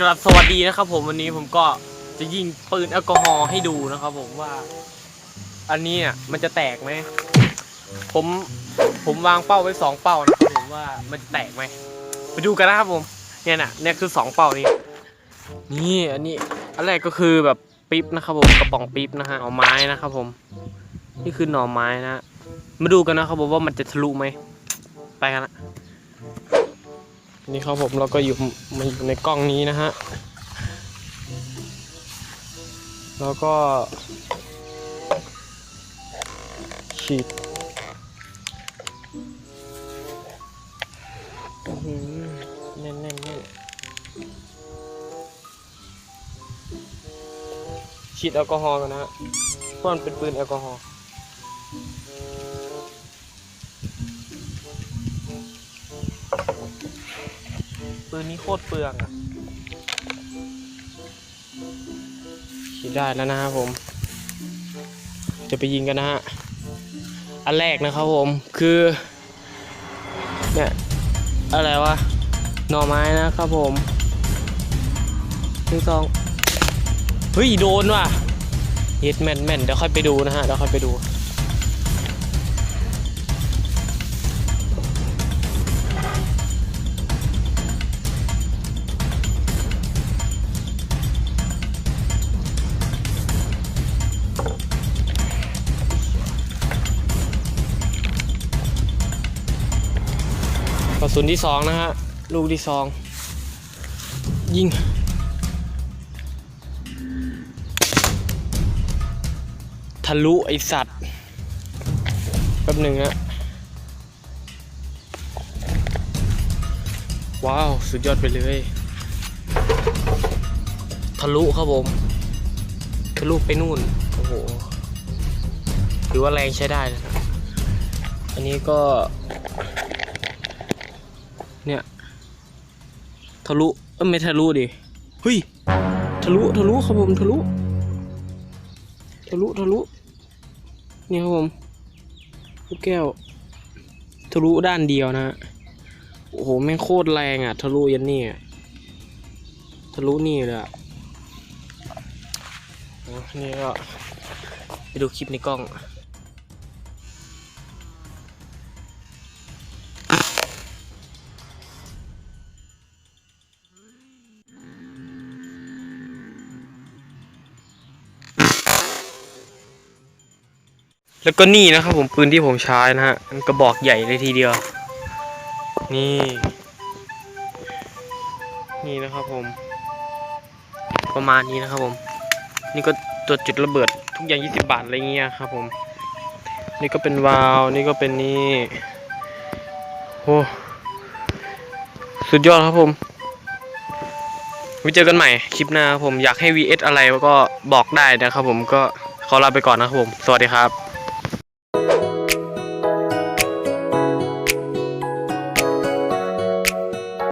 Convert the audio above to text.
กราบสวัสดีนะครับผมวันนี้ผมก็จะยิงปืนแอลกอฮอล์ให้ดูนะครับผมว่า อันนี้อะมันจะแตกไหมผมผมวางเป้าไว้สองเป้านะครับผมว่ามันจะแตกไหมไปดูกันนะครับผมเนี่ยน่ะเนี่ยคือสองเป้านี้นี่อันนี้อันแรกก็คือแบบปิ๊บนะครับผมกระป๋องปิ๊บนะฮะหน่อไม้นะครับผม นี่คือหน่อไม้นะ มาดูกันนะครับผมว่ามันจะทะลุไหมไปกันละ นี่ครับผมเราก็อยู่มาอยู่ในกล้องนี้นะฮะ แล้วก็ ฉีดอื้อหือแน่นแน่นแน่นฉีดแอลกอฮอล์กันนะฮะเพราะมันเป็นปืนแอลกอฮอล์ ปืนนี้โคตรเปลืองอะคิดได้แล้วนะครับผม จะไปยิงกันนะฮะ อันแรกนะครับผม คือ เนี่ย อะไรวะ หน่อไม้นะครับผมหนึ่งสองเฮ้ย โดนว่ะเฮ็ดแม่นแม่นเดี๋ยวค่อยไปดูนะฮะ เดี๋ยวค่อยไปดู กระสุนที่สองนะฮะ ลูกที่สองยิง ทะลุไอสัตว์ แป๊บหนึ่งฮะว้าว สุดยอดไปเลย ทะลุครับผม ทะลุไปนู่น โอ้โหถือว่าแรงใช้ได้นะครับ อันนี้ก็ เนี่ย ทะลุเอ้ยไม่ทะลุดิเฮ้ยทะลุทะลุครับผมทะลุทะลุทะลุนี่ครับผมลูกแก้ว ทะลุด้านเดียวนะโอ้โหแม่งโคตรแรงอะ ทะลุยันนี่ทะลุนี่เลยอะอ๋อนี่ก็ไปดูคลิปในกล้อง แล้วก็นี่นะครับผมปืนที่ผมใช้นะฮะมันกระบอกใหญ่เลยทีเดียว นี่ นี่นะครับผม ประมาณนี้นะครับผม นี่ก็ตัวจุดระเบิดทุกอย่าง 20 บาทอะไรเงี้ยครับผม นี่ก็เป็นวาล์วนี่ก็เป็นนี่โอ้สุดยอดครับผมไว้เจอกันใหม่คลิปหน้าครับผมอยากให้ VS อะไรก็บอกได้นะครับผมก็ขอลาไปก่อนนะครับผม สวัสดีครับ